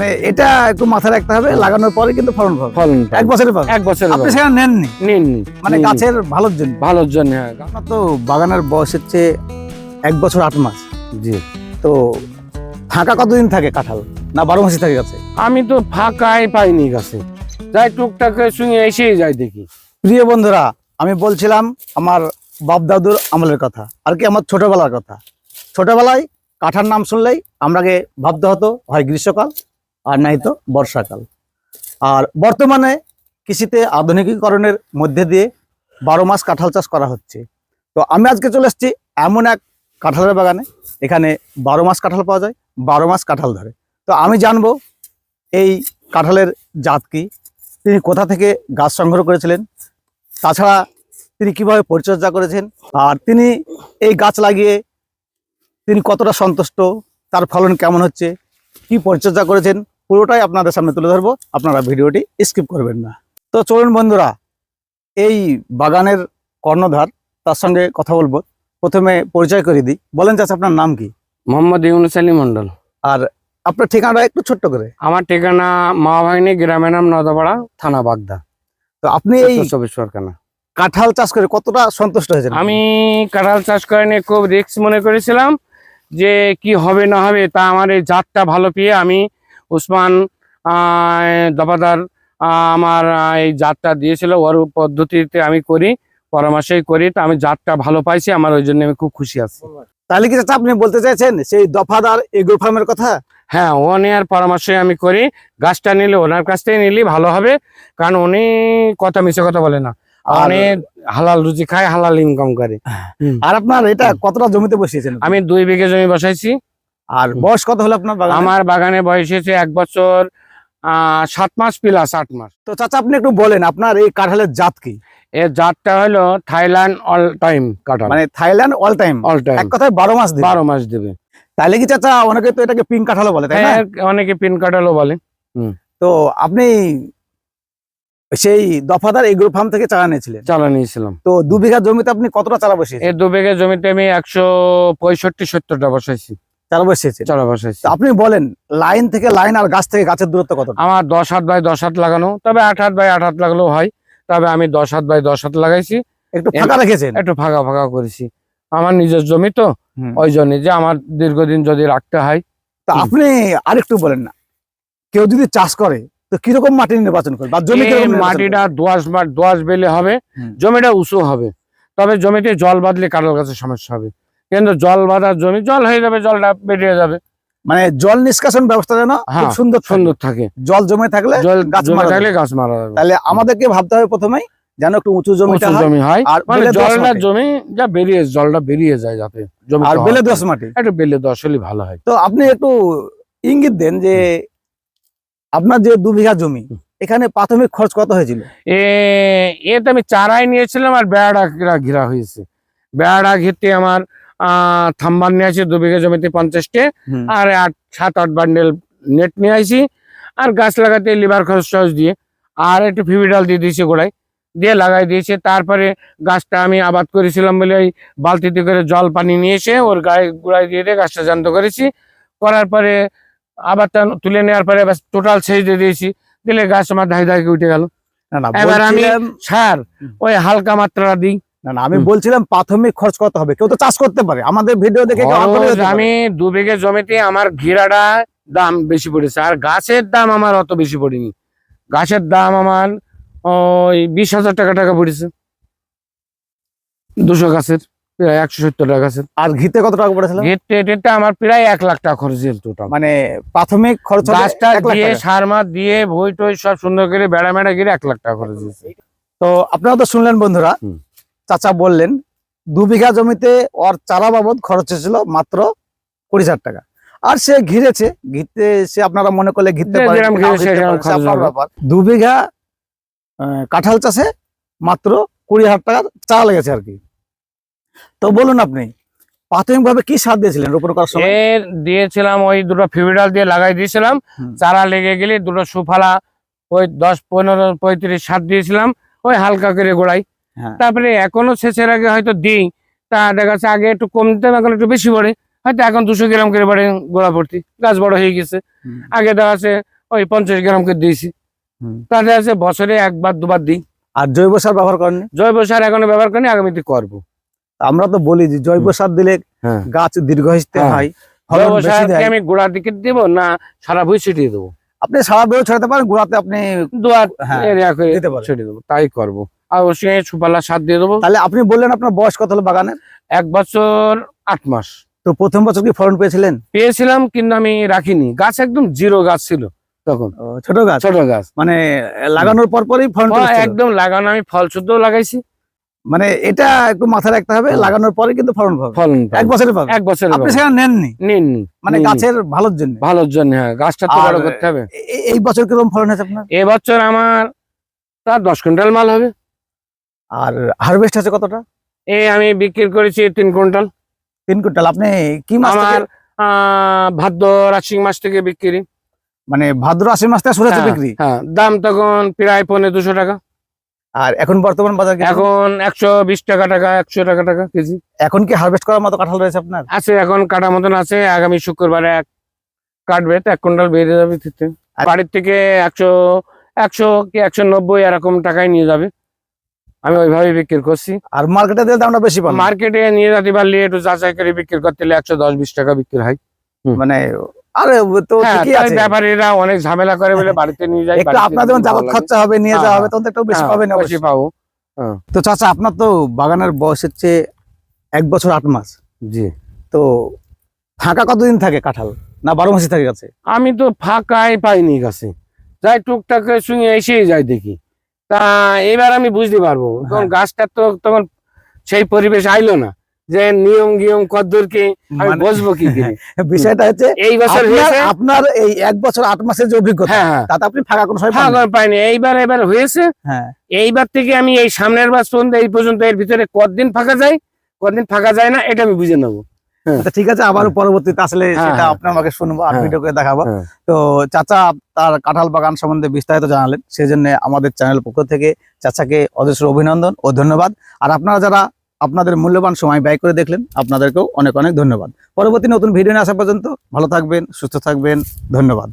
মানে এটা একটু মাথায় রাখতে হবে লাগানোর পরে কিন্তু ফলন পাবে। ফলন এক এক বছরে পাবে। এক বছর আপনি সেখানে নেননি? নিন মানে গাছের ভালোর জন্য? ভালোর জন্য হ্যাঁ। আপনার তো বাগানের বয়স হচ্ছে এক বছর আট মাস। জি। তো ফাঁকা কতদিন থাকে কাঁঠাল? না বারো মাসই থাকে গাছে? আমি তো ফাঁকাই পাইনি গাছে। যাই টুকটাক শুনে এসেই যাই দেখি। প্রিয় বন্ধুরা আমি বলছিলাম আমার বাপ দাদুর আমলের কথা আর কি আমার ছোটবেলার কথা। ছোটবেলায় কাঁঠার নাম শুনলেই আমরাকে ভাবতে হতো হয় গ্রীষ্মকাল আর নাই তো বর্ষাকাল। আর বর্তমানে কৃষিতে আধুনিকীকরণের মধ্যে দিয়ে বারো মাস কাঁঠাল চাষ করা হচ্ছে। তো আমি আজকে চলে এসেছি এমন এক কাঁঠালের বাগানে। এখানে বারো মাস কাঁঠাল পাওয়া যায়, বারো মাস কাঁঠাল ধরে। তো আমি জানব এই কাঁঠালের জাত কি, তিনি কোথা থেকে গাছ সংগ্রহ করেছিলেন, তাছাড়া তিনি কীভাবে পরিচর্যা করেছেন, আর তিনি এই গাছ লাগিয়ে তিনি কতটা সন্তুষ্ট, তার ফলন কেমন হচ্ছে, কি পরিচর্যা করেছেন পুরোটাই আপনাদের সামনে তুলে ধরবো। আপনারা ভিডিওটি স্কিপ করবেন না। তো চলুন বন্ধুরা এই বাগানের কর্ণধার তার সঙ্গে কথা বলব। প্রথমে পরিচয় করে দিই। বলেন চাচা আপনার নাম কি? মোহাম্মদ ইউনুস আলী মন্ডল আর আপনার ঠিকানাটা একটু ছোট্ট করে। আমার ঠিকানা মা ভাইনি গ্রামের নাম নদাপাড়া থানা বাগদা। তো আপনি এই চব্বিশ পরগনা। কাঁঠাল চাষ করে কতটা সন্তুষ্ট হয়েছেন? আমি কাঁঠাল চাষ করে নিয়ে খুব রিস্ক মনে করেছিলাম যে কি হবে না হবে তা আমার এই জাতটা ভালো পেয়ে আমি উসমান দফাদার আমার এই জাতটা দিয়েছিল ওর পদ্ধতিতে আমি করি পরামর্শই করি তা আমি জাতটা ভালো পাইছি আমার ওই জন্য আমি খুব খুশি আছি। তাহলে কি চাচা আপনি বলতে চাইছেন সেই দফাদার এগ্রো ফার্মের কথা? হ্যাঁ ও নেওয়ার পরামর্শই আমি করি গাছটা নিলে ওনার কাছ থেকে নিলেই ভালো হবে কারণ উনি কথা মিশে কথা বলে না। আর অনেক হালাল রুচি খায় হালাল ইনকাম করে। আর আপনার এটা কতটা জমিতে বসিয়েছেন? আমি দুই বিঘে জমি বসাইছি। আর বয়স কত হলো আপনার বাগানে? আমার বাগানে বয়স হয়েছে এক বছর সাত মাস প্লাস আট মাস। তো চাচা আপনি একটু বলেন আপনার এই কাঁঠালের জাত কি? এর জাতটা হলো থাইল্যান্ড অল টাইম কাঁঠাল। মানে Thailand all time? All time. এক কথায় বারো মাস বারো মাস দেবে। তাহলে কি চাচা অনেকে তো এটাকে পিঙ্ক কাঁঠালও বলে তাই না? হ্যাঁ, অনেকে পিন কাঁঠালও বলে। তো আপনি সেই দফাদার এগ্রো ফার্ম থেকে চারা নিয়েছিলেন? চালা নিয়েছিলাম। তো দু বিঘা জমিতে আপনি কতটা চারা বসিয়েছেন? এই দু বিঘা জমিতে আমি একশো পঁয়ষট্টি সত্তরটা বসাইছি। চারা বসিয়েছেন চারা বসাইছি তো আপনি বলেন লাইন থেকে লাইন আর গাছ থেকে গাছের দূরত্ব কত আমার দশ হাত বাই দশ হাত লাগানো তবে আট হাত বাই আট হাত লাগালেও হয় তবে আমি দশ হাত বাই দশ হাত লাগাইছি। একটু ফাঁকা রেখেছেন? একটু ফাঁকা ফাঁকা করেছি। আমার নিজের জমি তো ওই জন্য যে আমার দীর্ঘদিন যদি রাখতে হয়। তা আপনি আরেকটু বলেন না কেউ যদি চাষ করে তো কীরকম মাটি নির্বাচন করে বা জমি মাটিটা দোয়াশ দোয়াশ বেলে হবে জমিটা উঁচু হবে তবে জমিতে জল বাঁধলে কারোর কাছে সমস্যা হবে। কিন্তু জল বাঁধার জমি জল হয়ে যাবে জলটা বেরিয়ে যাবে। মানে জল নিষ্কাশন ব্যবস্থা যেন খুব হ্যাঁ, সুন্দর সুন্দর থাকে। জল জমে থাকলে জল গাছ মারা থাকলে গাছ মারা যাবে। তাহলে আমাদেরকে ভাবতে হবে প্রথমেই যেন একটু উঁচু হয় জমি হয়। আর মানে জলটা জমি যা বেরিয়ে জলটা বেরিয়ে যায় যাতে জমি আর বেলে দোষ মাটি। একটু বেলে দশ হলে ভালো হয়। তো আপনি একটু ইঙ্গিত দেন যে আপনার যে দু বিঘা জমি এখানে প্রাথমিক খরচ কত হয়েছিল? এ এতে আমি চারাই নিয়েছিলাম আর বেড়া ঘেরা হয়েছে। বেড়া ঘিরতে আমার থাম্বার নিয়ে আসি দু বিঘা জমিতে পঞ্চাশটে। আর আট সাত আট বান্ডেল নেট নিয়ে আসি আর গাছ লাগাতে লিভার খরচ টরচ দিয়ে। আর একটু ফিবিডাল দিয়ে দিয়েছি গোড়ায়। দিয়ে লাগাই দিয়েছে। তারপরে গাছটা আমি আবাদ করেছিলাম বলে ওই বালতিতে করে জল পানি নিয়ে এসে ওর গায়ে গোড়ায় দিয়ে দিয়ে গাছটা জান্ত করেছি। করার পরে আবারটা তুলে নেওয়ার পরে টোটাল ছেড়ে দিয়ে দিয়েছি। দিলে গাছ আমার ধাই ধাই উঠে গেল। এবার আমি- সার ওই হালকা মাত্রা দিই। না না আমি বলছিলাম প্রাথমিক খরচ কত হবে? কেউ তো চাষ করতে পারে। আমাদের ভিডিও দেখে। আমি দু বিঘে জমিতে আমার ঘিরাটা দাম বেশি পড়েছে। আর গাছের দাম আমার অত বেশি পড়েনি। গাছের দাম আমার ওই বিশ হাজার টাকা টাকা পড়েছে। দুশো গাছের প্রায় একশো সত্তর টাকা গাছের। আর ঘিতে কত টাকা পড়েছিল? আমার প্রায় এক লাখ টাকা খরচ টোটাল মানে প্রাথমিক খরচ গাছটা দিয়ে সার মার দিয়ে ভই টই সব সুন্দর করে বেড়া মেড়া গিয়ে এক লাখ টাকা খরচ হয়েছে। তো আপনারা তো শুনলেন বন্ধুরা। চাচা বললেন দু বিঘা জমিতে ওর চারা বাবদ খরচ হয়েছিল মাত্র কুড়ি হাজার টাকা আর সে ঘিরেছে ঘিরতে সে আপনারা মনে করলে ঘিরতে যে পারেন যেরকম নাও ঘিরেছে ঘিরতে সেরকম পারেন, সে খরচ আপনার হবে। ব্যাপার। দু বিঘা কাঁঠাল চাষে মাত্র কুড়ি হাজার টাকার চারা লেগেছে আর কি তো বলুন আপনি প্রাথমিকভাবে কি সার দিয়েছিলেন রোপণ করার সময় দিয়েছিলাম ওই দুটো ফিবিডাল দিয়ে লাগাই দিয়েছিলাম চারা লেগে গেলে দুটো সুফালা ওই দশ পনেরো পঁয়ত্রিশ সার দিয়েছিলাম ওই হালকা করে গোড়াই হ্যাঁ। তারপরে এখনও শেষের আগে হয়তো দিই। তা দেখা যাচ্ছে আগে একটু কম দিতাম এখন একটু বেশি পড়ে হয়তো এখন দুশো গ্রাম করে বাড়ে গোড়া ভর্তি। গাছ বড় হয়ে গেছে। আগে দেখা যাচ্ছে ওই পঞ্চাশ গ্রাম করে দিয়েছি। তাতে আছে বছরে একবার দুবার দিই। আর জৈব সার ব্যবহার করেননি জৈব সার এখনও ব্যবহার করিনি আগামীতে করব। আমরা তো বলি যে জৈব সার দিলে হ্যাঁ। গাছ দীর্ঘস্থায়ী হ্যাঁ। হয়। জৈব সার দেয়। আমি গোড়ার দিকে দিব না সারা বই ছিটিয়ে দেবো। আপনি সারা বেও ছড়াতে পারেন গোড়াতে আপনি হ্যাঁ, দিতে পারেন। দেবো। তাই করব। আর ওর সঙ্গে সুপালা সার দিয়ে দেবো। তাহলে আপনি বললেন আপনার বয়স কত হলো বাগানের? এক বছর আট মাস। তো প্রথম বছর কি ফলন পেয়েছিলেন? পেয়েছিলাম কিন্তু আমি রাখিনি। গাছ একদম জিরো গাছ ছিল তখন। ছোট গাছ? ছোট গাছ। মানে লাগানোর পর পরই ফলন ফল একদম লাগানো আমি ফল শুদ্ধ লাগাইছি। মানে এটা একটু মাথায় রাখতে হবে হ্যাঁ। লাগানোর পরে কিন্তু ফলন পাবে। ফলন এক বছরে পাবে? এক বছর আপনি সেটা নেননি? নিননি। মানে গাছের ভালোর জন্য? ভালোর জন্য হ্যাঁ। গাছটা তো বড় করতে হবে। এই বছর কীরকম ফলন হয়েছে আপনার? এবছর আমার তার দশ কুইন্টাল মাল হবে। আর হারভেস্ট আছে কতটা? এই আমি বিক্রি করেছি তিন কুইন্টাল। তিন কুইন্টাল। আপনি কি মাস আমার ভাদ্র আশ্বিন মাস থেকে বিক্রি। মানে ভাদ্র আশ্বিন মাস থেকে শুরু হচ্ছে হ্যাঁ, বিক্রি? হ্যাঁ দাম তখন প্রায় পনেরো দুশো টাকা। আর এখন বর্তমান বাজার কি এখন একশো বিশ টাকা টাকা একশো টাকা টাকা কেজি। এখন কি হারভেস্ট করার মতো কাঁঠাল রয়েছে আপনার? আছে এখন কাটা মতন আছে। আগামী শুক্রবারে এক কাটবে তো এক কুইন্টাল বেরিয়ে যাবে বাড়ির থেকে একশো একশো কি একশো নব্বই এরকম টাকায় নিয়ে যাবে। আমি ওইভাবে বিক্রি করছি। আর মার্কেটে দিলে দামটা বেশি পান মার্কেটে নিয়ে যেতে পারলে একটু যাচাই করে বিক্রি করতে হলে একশো দশ বিশ টাকা বিক্রি হয়। মানে আরে তো হ্যাঁ ঠিকই আছে। ব্যাপারীরা অনেক ঝামেলা করে বলে বাড়িতে নিয়ে যায় একটু আপনার দিলে যাবত খরচা হবে নিয়ে হ্যাঁ, যাওয়া হবে হ্যাঁ। তখন তো একটু বেশি পাবেন অবশ্যই। পাবো তো চাচা আপনার তো বাগানের বয়স হচ্ছে এক বছর আট মাস। জি। তো ফাঁকা কতদিন থাকে কাঁঠাল? না বারো মাসই থাকে আমি তো ফাঁকাই পাইনি গাছে। যাই টুকটাক শুনে এসেই যাই দেখি। তা এবার আমি বুঝতে পারব। তখন হ্যাঁ। গাছটা তো তখন সেই পরিবেশ আইলো না। যে নিয়ম গিয়ম কদ্দুরকে আমি মানে বসবো কি বিষয়টা হচ্ছে এই বছর আপনার- এই এক বছর আট মাসের যে অভিজ্ঞতা হ্যাঁ হ্যাঁ। তাতে আপনি ফাঁকা কোনো সময় ফাঁকা পাইনি। এইবার এবার হয়েছে। হ্যাঁ। এইবার থেকে আমি এই সামনের বার পর্যন্ত এই পর্যন্ত এর ভিতরে কতদিন ফাঁকা যায় কতদিন ফাঁকা যায় না এটা আমি বুঝে নেব। ঠিক আছে আবার পরবর্তীতে আসলে হ্যাঁ, সেটা হ্যাঁ। আপনার আমাকে শুনব আর হ্যাঁ, ভিডিও করে দেখাবো। হ্যাঁ। তো চাচা তার কাঁঠাল বাগান সম্বন্ধে বিস্তারিত জানালেন সেই জন্য আমাদের চ্যানেল পক্ষ থেকে চাচাকে অজস্র অভিনন্দন ও ধন্যবাদ। আর আপনারা যারা আপনাদের মূল্যবান সময় ব্যয় করে দেখলেন আপনাদেরকেও অনেক অনেক ধন্যবাদ। পরবর্তী নতুন ভিডিও নিয়ে আসা পর্যন্ত ভালো থাকবেন সুস্থ থাকবেন ধন্যবাদ।